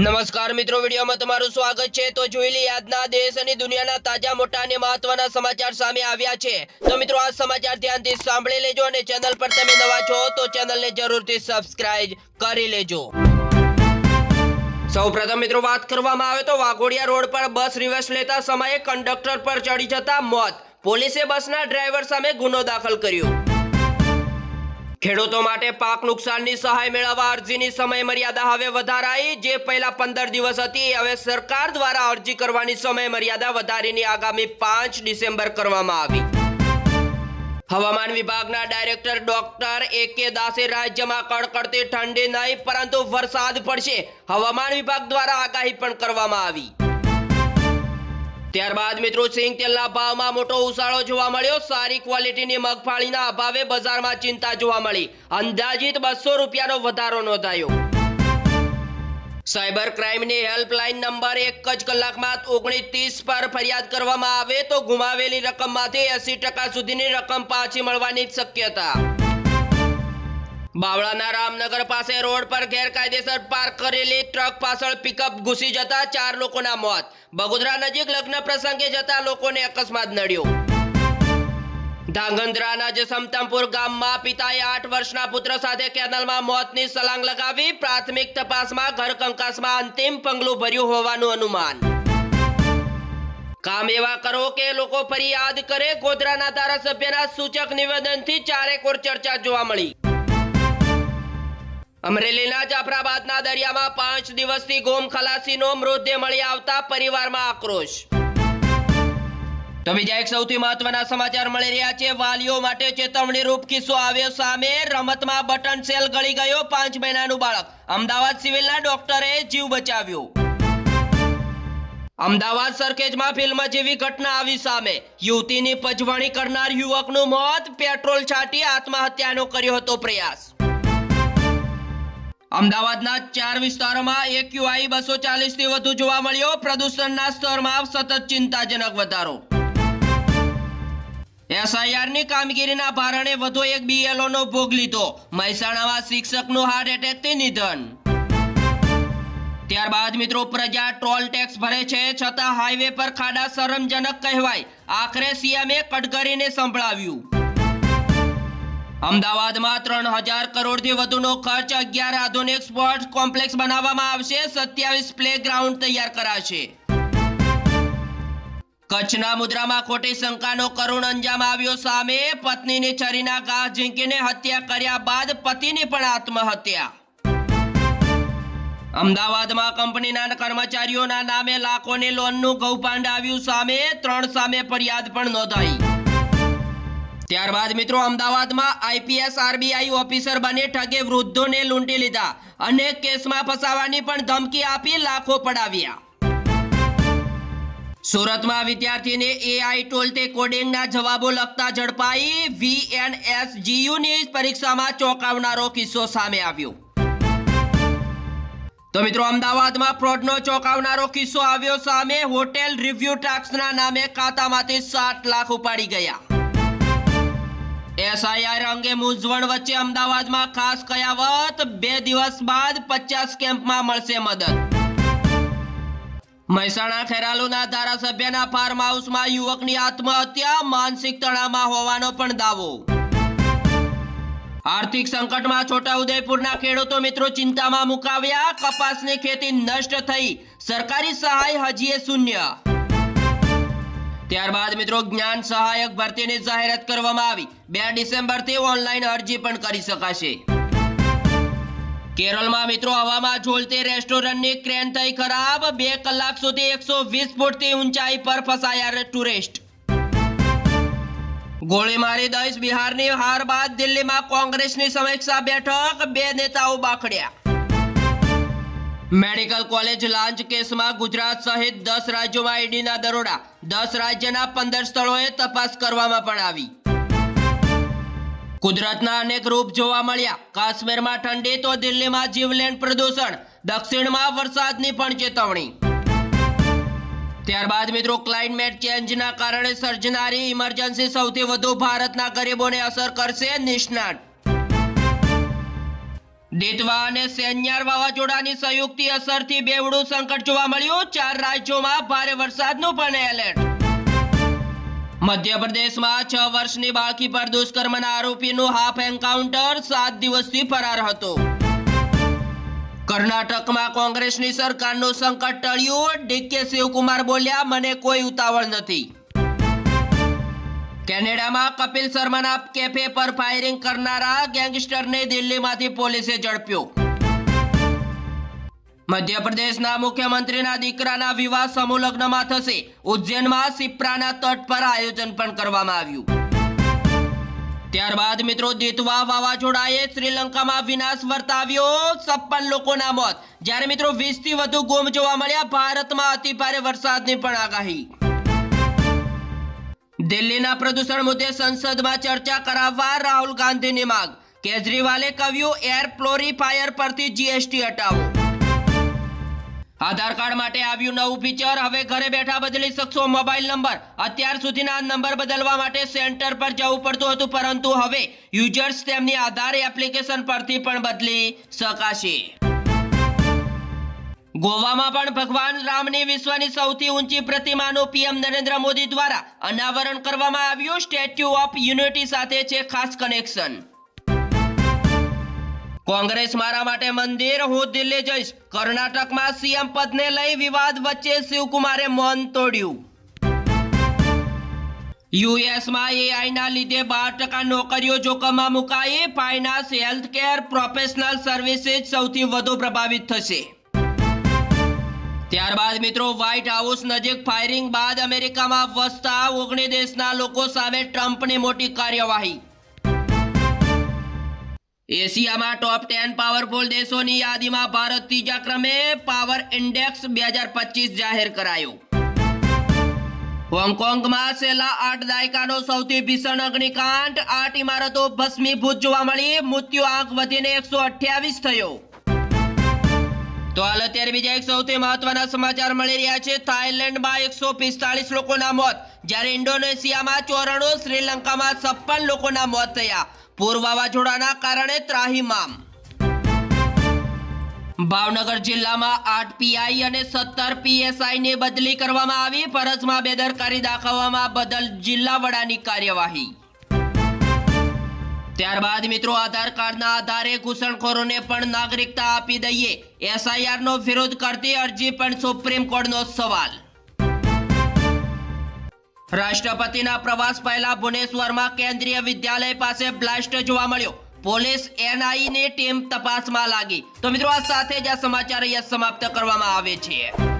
નમસ્કાર મિત્રો, વિડીયોમાં તમારું સ્વાગત છે. તો જોઈ લઈએ આજના દેશ અને દુનિયાના તાજા, મોટા અને મહત્વના સમાચાર સામે આવ્યા છે. તો મિત્રો, આ સમાચાર ધ્યાનથી સાંભળી લેજો અને ચેનલ પર તમે નવા છો તો ચેનલને જરૂરથી સબસ્ક્રાઇબ કરી લેજો. સૌપ્રથમ મિત્રો, વાત કરવામાં આવે તો વાઘોડિયા રોડ પર બસ રિવર્સ લેતા સમયે કંડક્ટર પર ચડી જતા મોત. પોલીસે બસના ડ્રાઈવર સામે ગુનો દાખલ કર્યો. ખેડૂતો માટે પાક નુકસાનની સહાય મેળવવા અરજીની સમય મર્યાદા હવે વધારાઈ. જે પહેલા પંદર દિવસ હતી, હવે સરકાર દ્વારા અરજી કરવાની સમય મર્યાદા વધારીને આગામી પાંચ ડિસેમ્બર કરવામાં આવી. હવામાન વિભાગના ડાયરેક્ટર ડોક્ટર એ કે દાસે રાજ્યમાં કડકડતી ઠંડી નહીં, પરંતુ વરસાદ પડશે. હવામાન વિભાગ દ્વારા આગાહી પણ કરવામાં આવી. ત્યારબાદ મિત્રો સિંગ તેલના ભાવમાં મોટો ઉછાળો જોવા મળ્યો. સારી ક્વોલિટીની મગફળીના અભાવે બજારમાં ચિંતા જોવા મળી. અંદાજિત બસો રૂપિયાનો વધારો નોંધાયો. સાયબર ક્રાઇમની હેલ્પલાઇન નંબર એક જ કલાકમાં ઓગણીસ ત્રીસ પર ફરિયાદ કરવામાં આવે તો ગુમાવેલી રકમમાંથી એસી ટકા સુધીની રકમ પાછી મળવાની શક્યતા. બાવળાના રામનગર પાસે રોડ પર ગેરકાયદેસર પાર્ક કરેલી ટ્રક પાછળ પિકઅપ ઘૂસી જતા ચાર લોકોના મોત. બગોદરા નજીક લગ્ન પ્રસંગે જતા લોકોને અકસ્માત નડ્યો. ધાંગધ્રાના જસમતમપુર ગામમાં પિતાએ આઠ વર્ષના પુત્ર સાથે કેનલમાં મોતની સલાંગ લગાવી પ્રાથમિક તપાસમાં ઘર કંકાસમાં અંતિમ પગલું ભર્યું હોવાનું અનુમાન. કામ એવા કરો કે લોકો ફરિયાદ કરે. ગોધરાના ધારાસભ્યના સૂચક નિવેદનથી ચારેકોર ચર્ચા જોવા મળી. અમરેલીના જાફરાબાદના દરિયામાં પાંચ દિવસથી ગોમ ખલાસીનો મૃતદેહ મળી આવતા પરિવારમાં આક્રોશ. તો બીજા એક સૌથી મહત્વના સમાચાર મળી રહ્યા છે. વાલીઓ માટે ચેતવણી રૂપ કિસ્સો આવ્યો સામે રમતમાં બટન સેલ ગળી ગયો પાંચ મહિનાનું બાળક. અમદાવાદ સિવિલના ડોક્ટરે જીવ બચાવ્યો. અમદાવાદ સરખેજમાં ફિલ્મ જેવી ઘટના આવી સામે. યુવતીની પજવણી કરનાર યુવકનું મોત, પેટ્રોલ છાંટી આત્મહત્યાનો કર્યો હતો પ્રયાસ. અમદાવાદના ચાર વિસ્તારોમાં એક્યુઆઈ બસો ચાલીસથી વધુ જોવા મળ્યો. પ્રદૂષણના સ્તરમાં સતત ચિંતાજનક વધારો. એસઆઈઆરની કામગીરીના ભારણે વધુ એક બીએલઓ નો ભોગ લીધો. મહેસાણામાં શિક્ષકનું હાર્ટ એટેકથી નિધન. ત્યારબાદ મિત્રો, પ્રજા ટોલ ટેક્સ ભરે છે. છતાં હાઈવે પર ખાડા શરમજનક કહેવાય. આખરે સીએમએ કટઘરીને સંભળાવ્યું. અમદાવાદમાં ત્રણ હજાર કરોડથી વધુનો ખર્ચ અગિયાર આધુનિક સ્પોર્ટ્સ કોમ્પ્લેક્સ બનાવવામાં આવશે. સત્યાવીસ પ્લે ગ્રાઉન્ડ તૈયાર કરાશે. કચ્છના મુદ્રામાં ખોટી શંકાનો કરુણ અંજામ આવ્યો સામે. પત્નીની છરીના ઘા ઝીંકીને હત્યા કર્યા બાદ પતિની પણ આત્મહત્યા. અમદાવાદમાં કંપનીના કર્મચારીઓના નામે લાખોની લોનનું કૌભાંડ આવ્યું સામે. ત્રણ સામે ફરિયાદ પણ નોંધાઈ. ત્યારબાદ મિત્રો અમદાવાદમાં આઈપીએસ આરબીઆઈ ઓફિસર બની ઠગે વૃદ્ધોને લૂંટી લીધા અનેક કેસમાં ફસાવાની પણ ધમકી આપી લાખો પડાવ્યા. સુરતમાં વિદ્યાર્થીને એઆઈ ટોલતે કોડિંગના જવાબો લખતા ઝડપાઈ વીએનએસજીયુની પરીક્ષામાં ચોંકાવનારો કિસ્સો સામે આવ્યો. તો મિત્રો અમદાવાદમાં ફ્રોડનો ચોંકાવનારો કિસ્સો આવ્યો સામે હોટેલ રિવ્યુ ટાક્સના નામે ખાતામાંથી સાત લાખ ઉપાડી ગયા. એસઆઈઆર અંગે મૂંઝવણ વચ્ચે અમદાવાદમાં ખાસ કયાવત. બે દિવસ બાદ પચાસ કેમ્પમાં મળશે મદદ. મહેસાણા ખેરાલુના ધારાસભ્યના ફાર્મ હાઉસમાં યુવકની આત્મહત્યા, માનસિક તણાવમાં હોવાનો પણ દાવો. આર્થિક સંકટમાં છોટાઉદેપુરના ખેડૂતો મિત્રો ચિંતામાં મુકાવ્યા. કપાસની ખેતી નષ્ટ થઈ. સરકારી સહાય હજીએ શૂન્ય. ત્યારબાદ મિત્રો જ્ઞાન સહાયક ભરતીની જાહેરાત કરવામાં આવી. બે ડિસેમ્બરથી ઓનલાઈન અરજી પણ કરી શકાશે. કેરળમાં મિત્રો હવામાં ઝોલતી રેસ્ટોરન્ટની ક્રેન થઈ ખરાબ. બે કલાક સુધી એકસો વીસ ફૂટથી ઊંચાઈ પર ફસાયા ટુરિસ્ટ. ગોળીમારી દઈશ બિહારની હાર બાદ દિલ્હીમાં કોંગ્રેસની સમીક્ષા બેઠક. બે નેતાઓ બાખડ્યા. મેડિકલ કોલેજ લાંચ કેસમાં ગુજરાત સહિત દસ રાજ્યોમાં ઈડીના દરોડા. દસ રાજ્યના પંદર સ્થળોએ તપાસ કરવામાં પણ આવી. કુદરતના અનેક રૂપ જોવા મળ્યા. કાશ્મીરમાં ઠંડી તો દિલ્હીમાં જીવલેણ પ્રદૂષણ. દક્ષિણમાં વરસાદની પણ ચેતવણી. ત્યારબાદ મિત્રો, ક્લાઇમેટ ચેન્જના કારણે સર્જનારી ઇમરજન્સી સૌથી વધુ ભારતના ગરીબોને અસર કરશે નિષ્ણાત. દેતવા અને સેન્યાર વાવાઝોડાની સંયુક્ત અસરથી બેવડું સંકટ જોવા મળ્યું. ચાર રાજ્યોમાં ભારે વરસાદનું પણ એલર્ટ. મધ્યપ્રદેશમાં છ વર્ષની બાળકી પર દુષ્કર્મના આરોપીનું હાફ એન્કાઉન્ટર સાત દિવસથી ફરાર હતો. કર્ણાટકમાં કોંગ્રેસની સરકારનું સંકટ ટળ્યું. ડીકે શિવકુમાર બોલ્યા, મને કોઈ ઉતાવળ નથી. કેનેડામાં કપિલ શર્માના કેફે પર ફાયરિંગ કરનારા ગેંગસ્ટરને દિલ્હીમાંથી પોલીસે ઝડપ્યો. મધ્યપ્રદેશના મુખ્યમંત્રીના દીકરાના વિવાહ સમૂહ થશે. ઉજ્જૈનમાં સિપ્રાના તટ પર આયોજન પણ કરવામાં આવ્યું. ત્યારબાદ મિત્રો દીતવા વાવાઝોડાએ શ્રીલંકામાં વિનાશ વર્તાવ્યો છપ્પન લોકોના મોત. જ્યારે મિત્રો વીસથી વધુ ગુમ જોવા મળ્યા, ભારતમાં અતિભારે વરસાદની પણ આગાહી. દિલ્હીના પ્રદૂષણ મુદ્દે સંસદમાં ચર્ચા કરાવવા રાહુલ ગાંધીની માંગ. કેજરીવાલે કહ્યું, એર ફ્લોરીફાયર પરથી જીએસટી હટાવો. આધાર કાર્ડ માટે આવ્યું નવું ફીચર. હવે ઘરે બેઠા બદલી શકશો મોબાઈલ નંબર. અત્યાર સુધીના નંબર બદલવા માટે સેન્ટર પર જવું પડતું હતું, પરંતુ હવે યુઝર્સ તેમની આધાર એપ્લિકેશન પરથી પણ બદલી શકાશે. ગોવામાં પણ ભગવાન રામની વિશ્વની સૌથી ઊંચી પ્રતિમાનું પીએમ નરેન્દ્ર મોદી દ્વારા અનાવરણ કરવામાં આવ્યું. સ્ટેચ્યુ ઓફ યુનિટી સાથે છે ખાસ કનેક્શન કોંગ્રેસ મારા માટે મંદિર, હું દિલ્હી જઈશ. કર્ણાટકમાં સીએમ પદને લઈ વિવાદ વચ્ચે શિવકુમારે મૌન તોડ્યું. યુએસમાં એઆઈના લીધે બાર ટકા નોકરીઓ જોખમમાં મુકાઈ. ફાઇનાન્સ હેલ્થકેર પ્રોફેશનલ સર્વિસીસ સૌથી વધુ પ્રભાવિત થશે. ત્યારબાદ મિત્રો વ્હાઇટ હાઉસ નજીક ફાયરિંગ બાદ અમેરિકામાં વસતા ઓગણી દેશના લોકો સામે ટ્રમ્પની મોટી કાર્યવાહી. એશિયામાં ટોપ ટેન પાવરફુલ દેશોની યાદીમાં ભારત ત્રીજા ક્રમે પાવર ઇન્ડેક્સ બે હજાર પચીસ જાહેર કરાયો. હોંગકોંગમાં છેલ્લા આઠ દાયકાનો સૌથી ભીષણ અગ્નિકાંડ, આઠ ઇમારતો ભસ્મીભૂત જોવા મળી, મૃત્યુ આંક વધીને એકસો અઠ્યાવીસ થયો. તો હાલ અત્યારે બીજા એક સૌથી મહત્વના સમાચાર મળી રહ્યા છે. થાઇલેન્ડમાં એકસો પિસ્તાળીસ લોકોના મોત. જ્યારે ઇન્ડોનેશિયામાં ચોરાણું, શ્રીલંકામાં છપ્પન લોકોના મોત થયા. પૂર વાવાઝોડાના કારણે ત્રાહિમામ. ભાવનગર જિલ્લામાં આઠ પીઆઈ અને સત્તર પીએસઆઈ ની બદલી કરવામાં આવી. ફરજમાં બેદરકારી દાખવવામાં બદલ જિલ્લા વડાની કાર્યવાહી. ત્યારબાદ મિત્રો આધાર કાર્ડના આધારે ઘૂસણખોરોને પણ નાગરિકતા આપી દઈએ. એસઆઈઆર નો વિરોધ કરતી અરજી પણ સુપ્રીમ કોર્ટનો સવાલ. રાષ્ટ્રપતિના પ્રવાસ પહેલા ભુવનેશ્વરમાં કેન્દ્રીય વિદ્યાલય પાસે બ્લાસ્ટ જોવા મળ્યો. પોલીસ એનઆઈની ટીમ તપાસમાં લાગી. તો મિત્રો આ સાથે જ આ સમાચાર અહીંયા સમાપ્ત કરવામાં આવે છે.